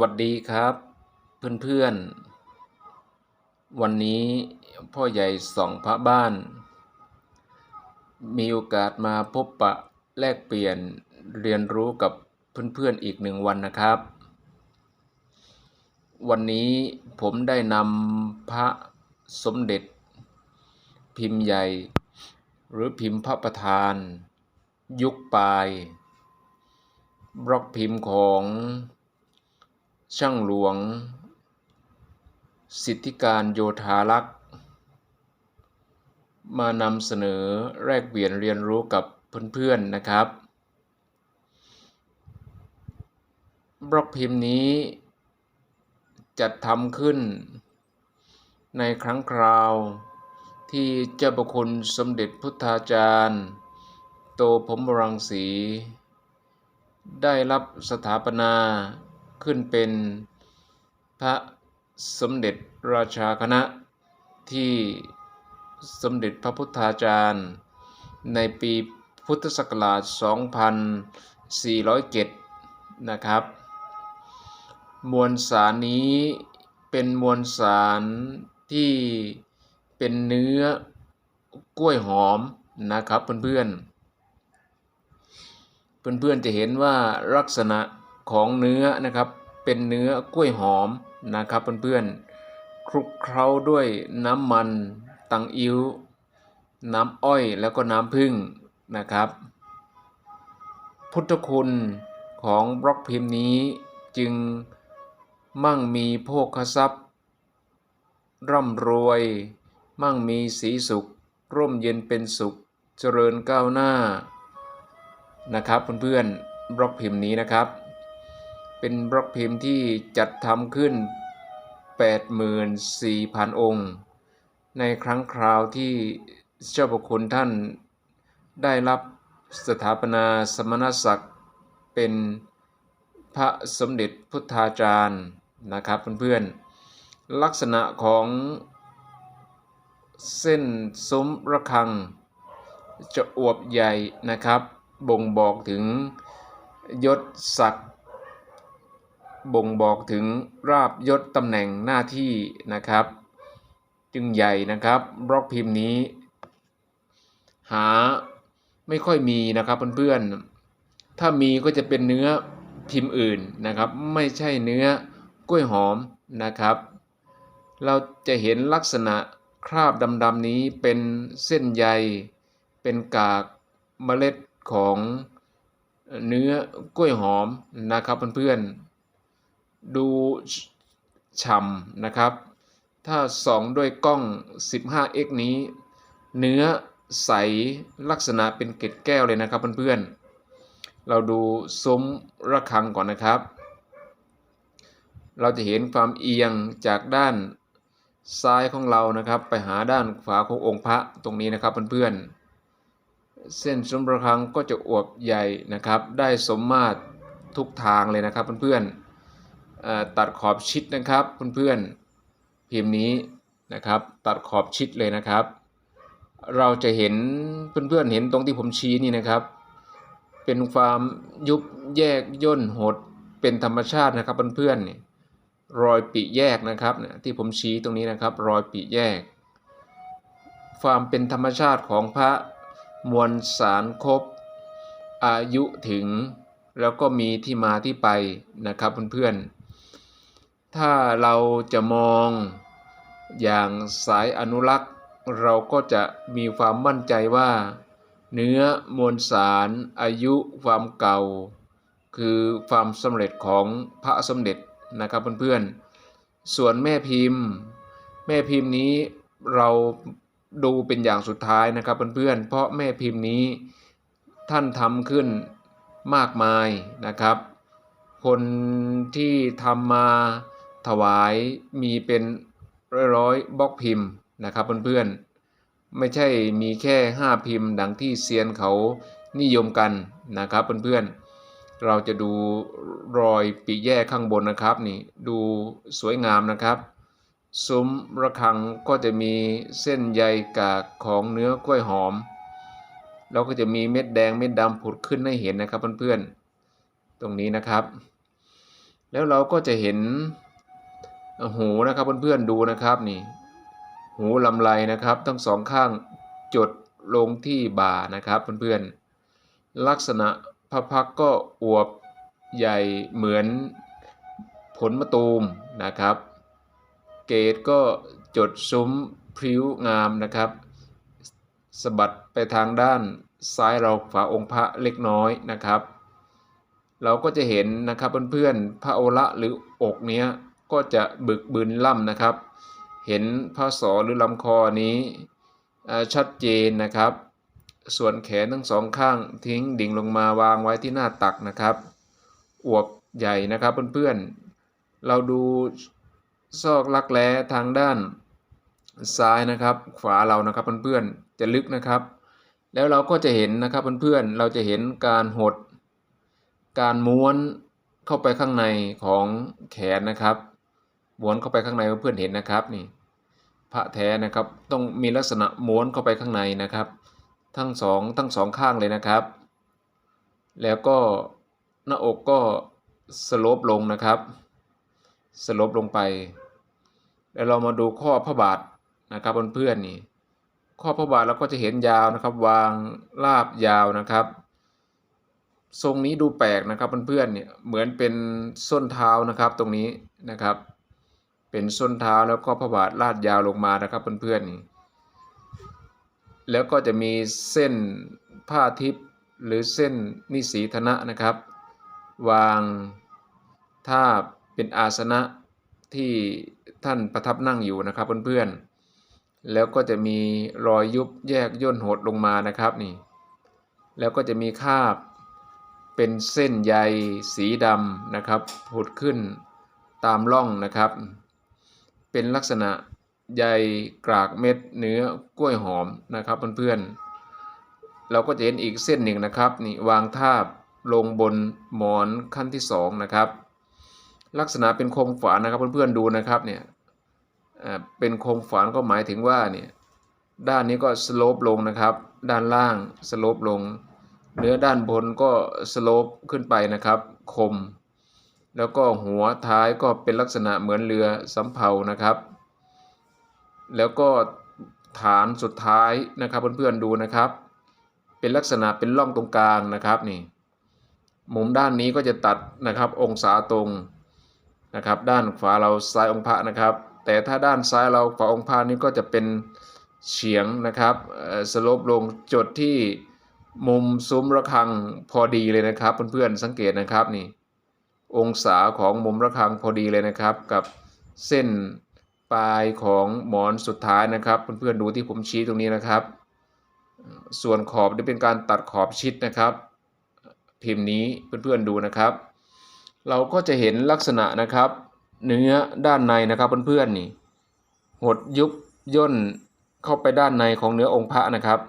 วัสดีครับเพื่อนๆ วันนี้พ่อใหญ่สองพระบ้าน มีโอกาสมาพบปะแลกเปลี่ยนเรียนรู้กับเพื่อนๆอีกหนึ่งวันนะครับ วันนี้ผมได้นำพระสมเด็จ พิมพ์ใหญ่ หรือพิมพ์พระประธาน ยุคปลาย บล็อกพิมพ์ของ ช่างหลวง สิทธิการโยธารักษ์มานำเสนอแลกเปลี่ยนเรียนรู้กับเพื่อนๆนะครับ บล็อกพิมพ์นี้ จัดทำขึ้น ในครั้งคราว ที่เจ้าประคุณสมเด็จพุทธาจารย์ โตพรหมรังสี ได้รับสถาปนา ขึ้นเป็นพระสมเด็จราชาคณะที่สมเด็จพระพุทธาจารย์ ในปีพุทธศักราช 2407 นะครับ มวลสารนี้เป็นมวลสารที่เป็นเนื้อกล้วยหอมนะครับเพื่อนๆ เพื่อนๆจะเห็นว่าลักษณะ ของเนื้อนะครับ เป็นเนื้อกล้วยหอมนะครับเพื่อนๆคลุกเคล้าด้วยน้ำมันตังอิ้วน้ำอ้อยแล้วก็น้ำผึ้งนะครับ พุทธคุณของบล็อกพิมพ์นี้จึงมั่งมีโภคทรัพย์ ร่ำรวย มั่งมีสีสุข ร่มเย็นเป็นสุข เจริญก้าวหน้านะครับเพื่อนๆบล็อกพิมพ์นี้นะครับ เป็นบล็อกพิมพ์ที่จัดทำขึ้น 84,000 องค์ ในครั้งคราวที่เจ้าประคุณท่านได้รับสถาปนาสมณศักดิ์เป็นพระสมเด็จพุทธาจารย์นะครับเพื่อนๆ ลักษณะของเส้นซุ้มระฆัง จะอวบใหญ่นะครับ บ่งบอกถึงยศศักดิ์ บ่งบอกถึงราบยศตำแหน่งหน้าที่นะครับ จึงใหญ่นะครับ บล็อกพิมพ์นี้ หาไม่ค่อยมีนะครับเพื่อนๆ ถ้ามีก็จะเป็นเนื้อพิมพ์อื่นนะครับ ไม่ใช่เนื้อกล้วยหอมนะครับ เราจะเห็นลักษณะคราบดำๆนี้เป็นเส้นใย เป็นกากเมล็ดของเนื้อกล้วยหอมนะครับเพื่อนๆ ดูฉ่ำนะครับ ถ้าส่องด้วยกล้อง 15x นี้ เนื้อใสลักษณะเป็นเกล็ดแก้วเลยนะครับเพื่อนๆ เราดูซุ้มระฆังก่อนนะครับ เราจะเห็นความเอียงจากด้านซ้ายของเรานะครับ ไปหาด้านขวาขององค์พระตรงนี้นะครับเพื่อนๆ เส้นซุ้มระฆังก็จะอวบใหญ่นะครับ ได้สมมาตรทุกทางเลยนะครับเพื่อนๆ ตัดขอบชิดนะครับเพื่อนๆพิมพ์นี้นะครับ ตัดขอบชิดเลยนะครับ เราจะเห็นเพื่อนๆเห็นตรงที่ผมชี้นี่นะครับ เป็นความยุบแยกย่นหดเป็นธรรมชาตินะครับเพื่อนๆนี่รอยปีแยกนะครับเนี่ยที่ผมชี้ตรงนี้นะครับ รอยปีแยก ความเป็นธรรมชาติของพระมวลสารครบอายุถึง แล้วก็มีที่มาที่ไปนะครับเพื่อนๆ ถ้าเราจะมองอย่างสายอนุรักษ์ เราก็จะมีความมั่นใจว่า เนื้อมวลสารอายุความเก่า คือความสำเร็จของพระสมเด็จนะครับเพื่อนๆ ส่วนแม่พิมพ์ แม่พิมพ์นี้เราดูเป็นอย่างสุดท้ายนะครับเพื่อนๆ เพราะแม่พิมพ์นี้ท่านทำขึ้นมากมายนะครับ คนที่ทำมา ถวายมีเป็นร้อยๆบล็อกพิมพ์นะครับเพื่อนๆไม่ใช่มีแค่ 5 พิมพ์ ดังที่เซียนเขานิยมกันนะครับเพื่อนๆเราจะดูรอยปีแยกข้างบนนะครับนี่ดูสวยงามนะครับ ซุ้มระฆังก็จะมีเส้นใยกากของเนื้อกล้วยหอมแล้วก็จะมีเม็ดแดงเม็ดดำผุดขึ้นให้เห็นนะครับเพื่อนๆตรงนี้นะครับ แล้วเราก็จะเห็น หูนะครับเพื่อนๆดูนะครับนี่ หูลำไรนะครับ ทั้งสองข้างจดลงที่บ่านะครับเพื่อนๆลักษณะพระพักก็อวบใหญ่เหมือนผลมะตูมนะครับ เกตก็จดซุ้มพริ้วงามนะครับสะบัดไปทางด้านซ้ายเราฝาองค์พระเล็กน้อยนะครับ เราก็จะเห็นนะครับเพื่อนๆพระโอระหรืออกเนี้ย ก็จะบึกบืนล่ำนะครับ เห็นพระศอหรือลำคอนี้ชัดเจนนะครับ ส่วนแขนทั้งสองข้างทิ้งดิ่งลงมาวางไว้ที่หน้าตักนะครับ อวบใหญ่นะครับเพื่อนๆ เราดูซอกลักแร้ทางด้านซ้ายนะครับขวาเรานะครับเพื่อนๆ จะลึกนะครับ แล้วเราก็จะเห็นนะครับเพื่อนๆ เราจะเห็นการหด การม้วนเข้าไปข้างในของแขนนะครับ ม้วนเข้าไปข้างในเพื่อนเห็นนะครับนี่พระแท้นะครับต้องมีลักษณะม้วนเข้าไปข้างในนะครับ ทั้งสองทั้งสองข้างเลยนะครับ แล้วก็หน้าอกก็สโลปลงนะครับ สโลปลงไป แล้วเรามาดูข้อพระบาทนะครับเพื่อนๆนี่ข้อพระบาทเราก็จะเห็นยาวนะครับ วางลาบยาวนะครับ ทรงนี้ดูแปลกนะครับเพื่อนๆเนี่ยเหมือนเป็นส้นเท้านะครับตรงนี้นะครับ เป็นส้นเท้าแล้วก็พระบาทลาดยาวลงมานะครับเพื่อนๆนี่แล้วก็จะมีเส้นผ้าทิพย์หรือเส้นนิสีธนะนะครับ วางท่าเป็นอาสนะที่ท่านประทับนั่งอยู่นะครับเพื่อนๆ แล้วก็จะมีรอยยุบแยกย่นหดลงมานะครับนี่ แล้วก็จะมีคาบเป็นเส้นใยสีดำนะครับผุดขึ้นตามร่องนะครับ เป็นลักษณะใยกรากเม็ดเนื้อกล้วยหอมนะครับเพื่อนๆ เราก็จะเห็นอีกเส้นหนึ่งนะครับนี่วางทาบลงบนหมอนขั้นที่สองนะครับลักษณะเป็นโครงฝานนะครับเพื่อนๆดูนะครับเนี่ยอ่าเป็นโครงฝานก็หมายถึงว่าเนี่ยด้านนี้ก็สโลปลงนะครับ ด้านล่างสโลปลง เนื้อด้านบนก็สโลปขึ้นไปนะครับ คม แล้วก็หัวท้ายก็เป็นลักษณะเหมือนเรือสำเภานะครับ แล้วก็ฐานสุดท้ายนะครับเพื่อนๆดูนะครับ เป็นลักษณะเป็นร่องตรงกลางนะครับนี่มุมด้านนี้ก็จะตัดนะครับองศาตรงนะครับ ด้านขวาเราซ้ายองค์พระนะครับ แต่ถ้าด้านซ้ายเราขวาองค์พระนี่ก็จะเป็นเฉียงนะครับสโลปลงจดที่มุมซุ้มระฆังพอดีเลยนะครับเพื่อนๆสังเกตนะครับนี่ องศาของมุมระฆังพอดีเลยนะครับ กับเส้นปลายของหมอนสุดท้ายนะครับเพื่อนๆดูที่ผมชี้ตรงนี้นะครับ ส่วนขอบนี่เป็นการตัดขอบชิดนะครับ พิมพ์นี้เพื่อนๆดูนะครับ เราก็จะเห็นลักษณะนะครับ เนื้อด้านในนะครับเพื่อนๆนี่หดยุบย่นเข้าไปด้านในของเนื้อองค์พระนะครับ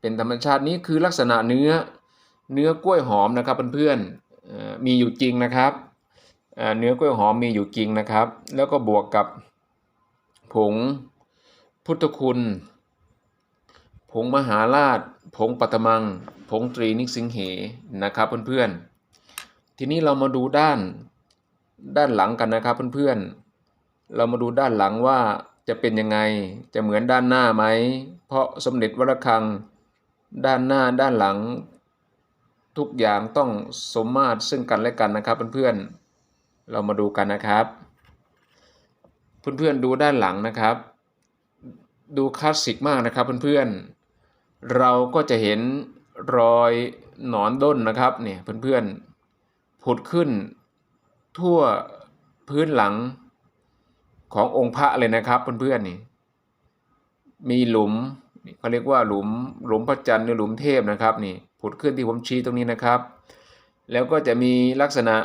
เป็นธรรมชาตินี้คือลักษณะเนื้อเนื้อกล้วยหอมนะครับเพื่อนๆ มีอยู่จริงนะครับเนื้อกล้วยหอมมีอยู่จริงนะครับ แล้วก็บวกกับผงพุทธคุณ ผงมหาราช ผงปัตมัง ผงตรีนิสิงเหนะครับเพื่อนๆ ทีนี้เรามาดูด้านด้านหลังกันนะครับเพื่อนๆ เรามาดูด้านหลังว่าจะเป็นยังไง จะเหมือนด้านหน้าไหม เพราะสมเด็จวระฆัง ด้านหน้าด้านหลัง ทุกอย่างต้องสมมาตรซึ่งกันและกันนะครับเพื่อนๆ เรามาดูกันนะครับ เพื่อนๆดูด้านหลังนะครับ ดูคลาสสิกมากนะครับเพื่อนๆ เราก็จะเห็นรอยหนอนด้นนะครับเนี่ยเพื่อนๆ ผุดขึ้นทั่วพื้นหลังขององค์พระเลยนะครับเพื่อนๆนี่ มีหลุมเขาเรียกว่าหลุมหลุมพระจันทร์หรือหลุมเทพนะครับนี่ ผุดขึ้นที่ผมชี้ตรงนี้นะครับ แล้วก็จะมีลักษณะ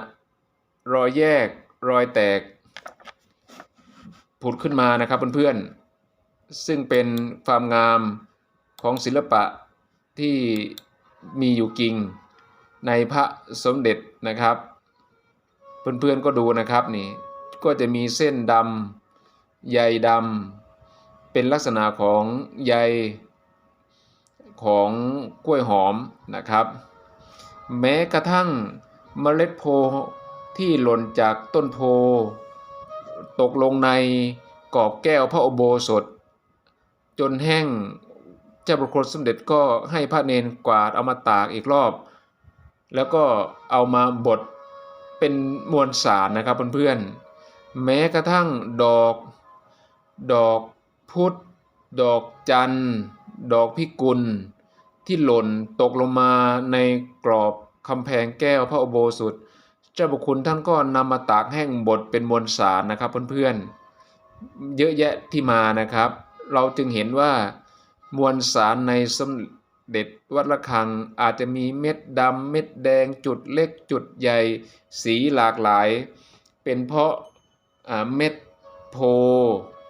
รอยแยกรอยแตก ผุดขึ้นมานะครับเพื่อนๆ ซึ่งเป็นความงามของศิลปะที่มีอยู่จริงในพระสมเด็จนะครับ เพื่อนๆก็ดูนะครับนี่ก็จะมีเส้นดำใยดำเป็นลักษณะของใย ของกล้วยหอมนะครับ แม้กระทั่งเมล็ดโพที่หล่นจากต้นโพ ตกลงในกอบแก้วพระอโบสถ จนแห้งเจ้าประคุณสมเด็จก็ให้พระเนนกวาดเอามาตากอีกรอบ แล้วก็เอามาบดเป็นมวลสารนะครับเพื่อนๆแม้กระทั่งดอก ดอกพุธดอกจันทร์ ดอกพิกุล ที่หล่นตกลงมาในกรอบคำแพงแก้วพระอุโบสถเจ้าบุคุณท่านก็นำมาตากแห้งบดเป็นมวลสารนะครับเพื่อนๆ เยอะแยะที่มานะครับ เราจึงเห็นว่ามวลสารในสมเด็จวัดระฆังอาจจะมีเม็ดดำเม็ดแดงจุดเล็กจุดใหญ่สีหลากหลาย เป็นเพราะเม็ดโพ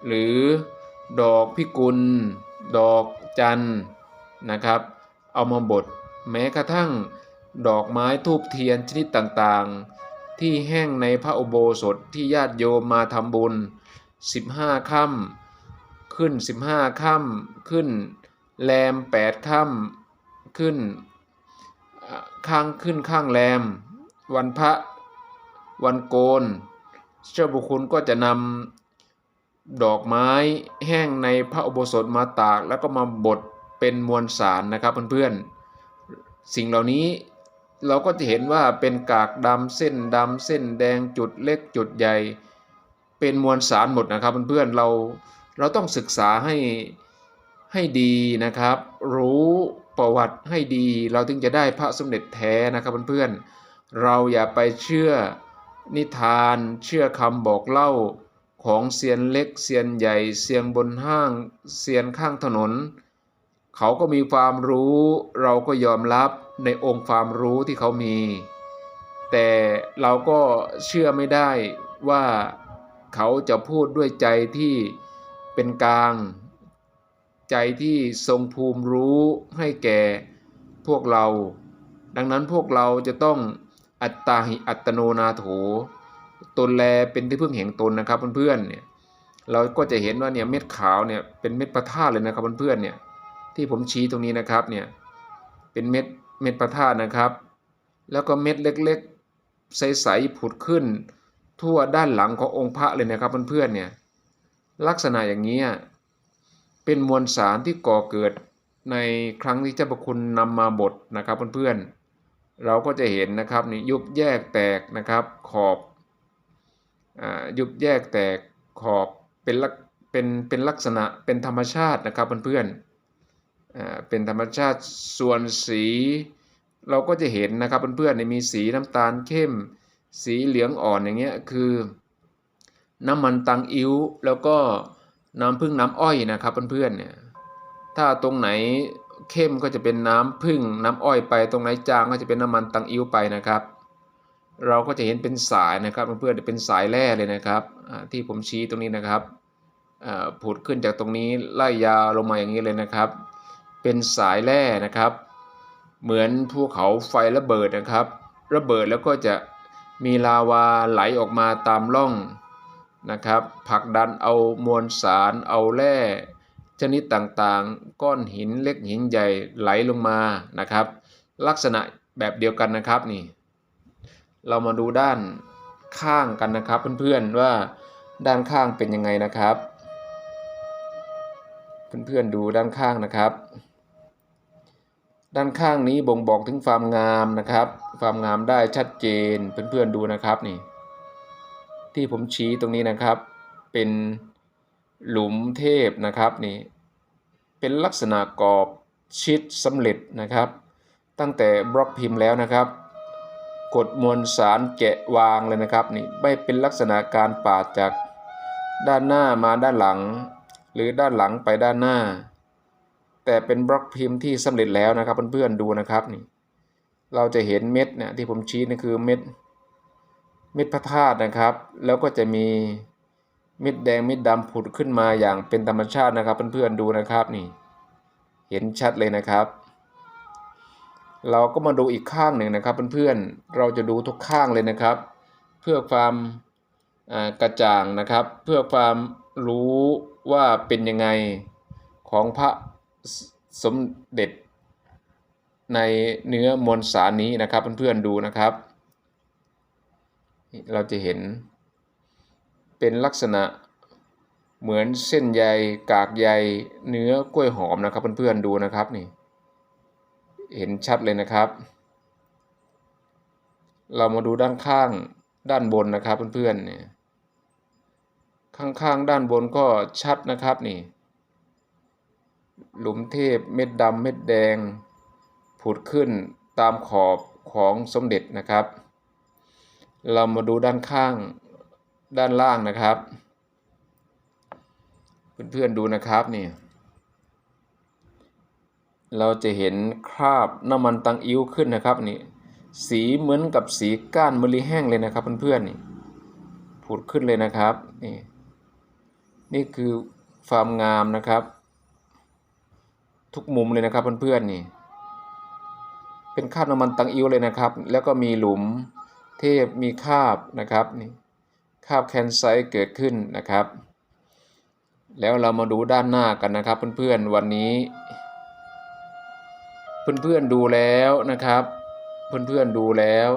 หรือดอกพิกุล ดอก จันทร์นะครับ เอามาบดแม้กระทั่งดอกไม้ทูบเทียนชนิดต่างๆ ที่แห้งในพระอุโบสถที่ญาติโยมมาทำบุญ 15ค่ำขึ้น 15ค่ำขึ้นแรม8ค่ำขึ้นข้างขึ้นข้างแรม วันพระวันโกน เจ้าบุคคลก็จะนำ ดอกไม้แห้งในพระอุโบสถมาตาก แล้วก็มาบดเป็นมวลสารนะครับเพื่อนๆ สิ่งเหล่านี้เราก็จะเห็นว่าเป็นกากดำเส้นดำเส้นแดงจุดเล็กจุดใหญ่ เป็นมวลสารหมดนะครับเพื่อนๆเราเราต้องศึกษาให้ให้ดีนะครับ รู้ประวัติให้ดี เราถึงจะได้พระสมเด็จแท้นะครับเพื่อนๆเราอย่าไปเชื่อนิทาน เชื่อคำบอกเล่า ของเซียนเล็กเซียนใหญ่เซียนบนห้างเซียนข้างถนน เขาก็มีความรู้เราก็ยอมรับในองค์ความรู้ที่เขามี แต่เราก็เชื่อไม่ได้ว่าเขาจะพูดด้วยใจที่เป็นกลาง ใจที่ทรงภูมิรู้ให้แก่พวกเรา ดังนั้นพวกเราจะต้องอัตตาหิอัตโนนาโถ ตนแลเป็นที่พึ่งแห่งตนนะครับเพื่อนๆเนี่ยเราก็จะเห็นว่าเนี่ยเม็ดขาวเนี่ยเป็นเม็ดพระธาตุเลยนะครับเพื่อนๆเนี่ยที่ผมชี้ตรงนี้นะครับเนี่ยเป็นเม็ดเม็ดพระธาตุนะครับ แล้วก็เม็ดเล็กๆ ใสๆผุดขึ้น ทั่วด้านหลังขององค์พระเลยนะครับเพื่อนๆเนี่ยลักษณะอย่างนี้เป็นมวลสารที่ก่อเกิดในครั้งที่เจ้าพระคุณนำมาบดนะครับเพื่อนๆเราก็จะเห็นนะครับนี่ยุบแยกแตกนะครับขอบ ยุบแยกแตกขอบเป็นลักเป็นเป็นลักษณะเป็นธรรมชาตินะครับเพื่อนๆเป็นธรรมชาติส่วนสีเราก็จะเห็นนะครับเพื่อนๆเนี่ยมีสีน้ำตาลเข้ม สีเหลืองอ่อนอย่างเงี้ยคือ น้ำมันตังอิ้วแล้วก็น้ำผึ้งน้ำอ้อยนะครับเพื่อนๆเนี่ยถ้าตรงไหนเข้มก็จะเป็นน้ำผึ้งน้ำอ้อยไป ตรงไหนจางก็จะเป็นน้ำมันตังอิ้วไปนะครับ เราก็จะเห็นเป็นสายนะครับเพื่อนๆเป็นสายแร่เลยนะครับที่ผมชี้ตรงนี้นะครับผุดขึ้นจากตรงนี้ไล่ยาวลงมาอย่างนี้เลยนะครับ เป็นสายแร่นะครับ เหมือนภูเขาไฟระเบิดนะครับ ระเบิดแล้วก็จะมีลาวาไหลออกมาตามร่องนะครับผลักดันเอามวลสารเอาแร่ชนิดต่างๆ ก้อนหินเล็กหินใหญ่ไหลลงมานะครับ ลักษณะแบบเดียวกันนะครับนี่ เรามาดูด้านข้างกันนะครับ เพื่อนๆว่าด้านข้างเป็นยังไงนะครับ เพื่อนๆดูด้านข้างนะครับ ด้านข้างนี้บ่งบอกถึงความงามนะครับ ความงามได้ชัดเจนเพื่อนๆดูนะครับนี่ ที่ผมชี้ตรงนี้นะครับ เป็นหลุมเทพนะครับนี่ เป็นลักษณะกรอบชิดสำเร็จนะครับ ตั้งแต่บล็อกพิมพ์แล้วนะครับ กดมวลสารแกะวางเลยนะครับนี่ไม่เป็นลักษณะการปาดจากด้านหน้ามาด้านหลัง หรือด้านหลังไปด้านหน้า แต่เป็นบล็อกพิมพ์ที่สำเร็จแล้วนะครับเพื่อนๆดูนะครับนี่เราจะเห็นเม็ดเนี่ยที่ผมชี้นี่คือเม็ดเม็ดพระธาตุนะครับ แล้วก็จะมีเม็ดแดงเม็ดดำผุดขึ้นมาอย่างเป็นธรรมชาตินะครับเพื่อนๆดูนะครับนี่ เห็นชัดเลยนะครับ เราก็มาดูอีกข้างหนึ่งนะครับเพื่อนๆ เราจะดูทุกข้างเลยนะครับ เพื่อความกระจ่างนะครับ เพื่อความรู้ว่าเป็นยังไงของพระสมเด็จในเนื้อมวลสารนี้นะครับเพื่อนๆดูนะครับ เราจะเห็นเป็นลักษณะเหมือนเส้นใยกากใยเนื้อกล้วยหอมนะครับเพื่อนๆดูนะครับนี่ เห็นชัดเลยนะครับ เรามาดูด้านข้างด้านบนนะครับเพื่อนๆเนี่ยข้างๆด้านบนก็ชัดนะครับนี่ หลุมเทพเม็ดดำเม็ดแดง ผุดขึ้นตามขอบของสมเด็จนะครับ เรามาดูด้านข้างด้านล่างนะครับ เพื่อนๆดูนะครับนี่ เราจะเห็นคราบน้ำมันตังอิ้วขึ้นนะครับนี่สีเหมือนกับสีก้านมะลิแห้งเลยนะครับเพื่อนๆนี่ผุดขึ้นเลยนะครับนี่นี่คือความงามนะครับ ทุกมุมเลยนะครับเพื่อนๆนี่เป็นคราบน้ำมันตังอิ้วเลยนะครับ แล้วก็มีหลุมเทพมีคราบนะครับนี่คราบแคนไซต์เกิดขึ้นนะครับ แล้วเรามาดูด้านหน้ากันนะครับเพื่อนๆวันนี้ เพื่อนๆดูแล้วนะครับ เพื่อนๆดูแล้ว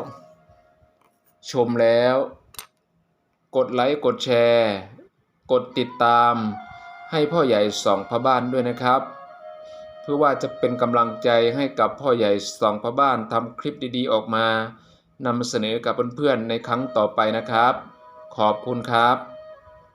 ชมแล้ว กดไลค์กดแชร์ กดติดตาม ให้พ่อใหญ่สองพระบ้านด้วยนะครับ เพื่อว่าจะเป็นกำลังใจให้กับพ่อใหญ่สองพระบ้านทำคลิปดีๆออกมานำเสนอกับเพื่อนๆในครั้งต่อไปนะครับ ขอบคุณครับ